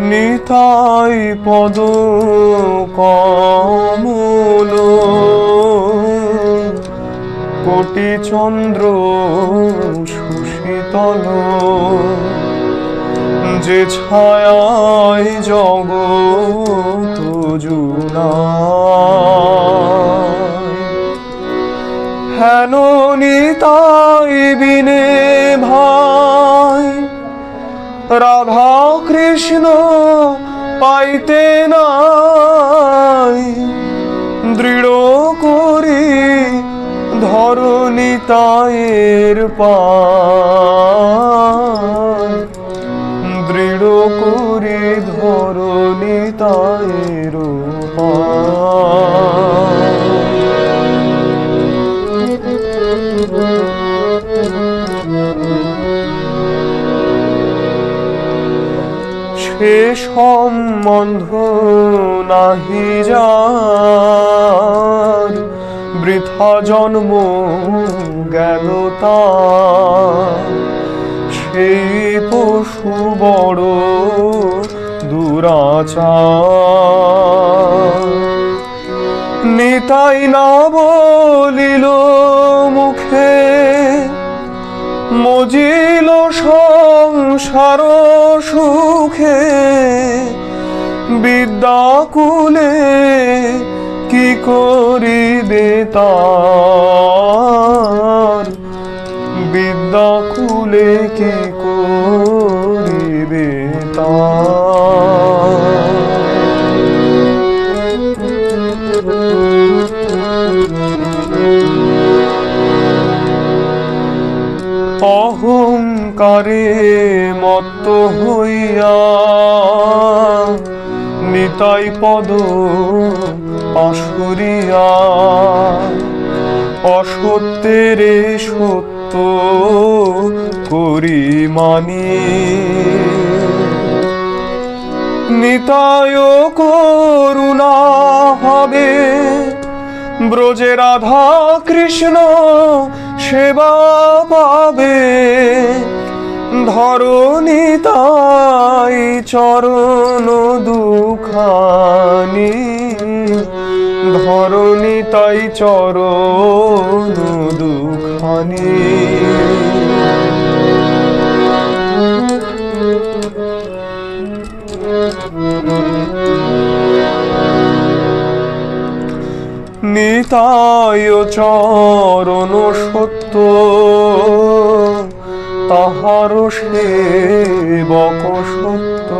নিতাই পদ কমল। কোটি চন্দ্র সুশীতল। যে ছায়ায় জগত জুড়ায়। হেন নিতাই বিনে ভাই রাধা কৃষ্ণ পাইতে নাই। দৃঢ় করি ধরণী তায়ের পা দৃঢ় করি ধরণী তায়ের সে সম্বন্ধ নাহি যার, বৃথা জন্ম গেল সেই পশু বড় দুরাচার। নিতাই না বলিল মুখে, মজিল সংসার সুখে বিদ্যাকুলে কি করিবে তার বিদ্যাকুলে কি করিবে অহংকারে মত্ত হইয়া নিতাই পদ অসুরিয়া। অসত্যের সত্য করি মানি। নিতায় করুণা ব্রজে রাধা কৃষ্ণ সেবা পাবে। ধরণী তাই চরণ দুখানি। ধরণী তাই চরণ দুখানি। নিতায় চরণ সত্য। তাহার সেবক সত্য।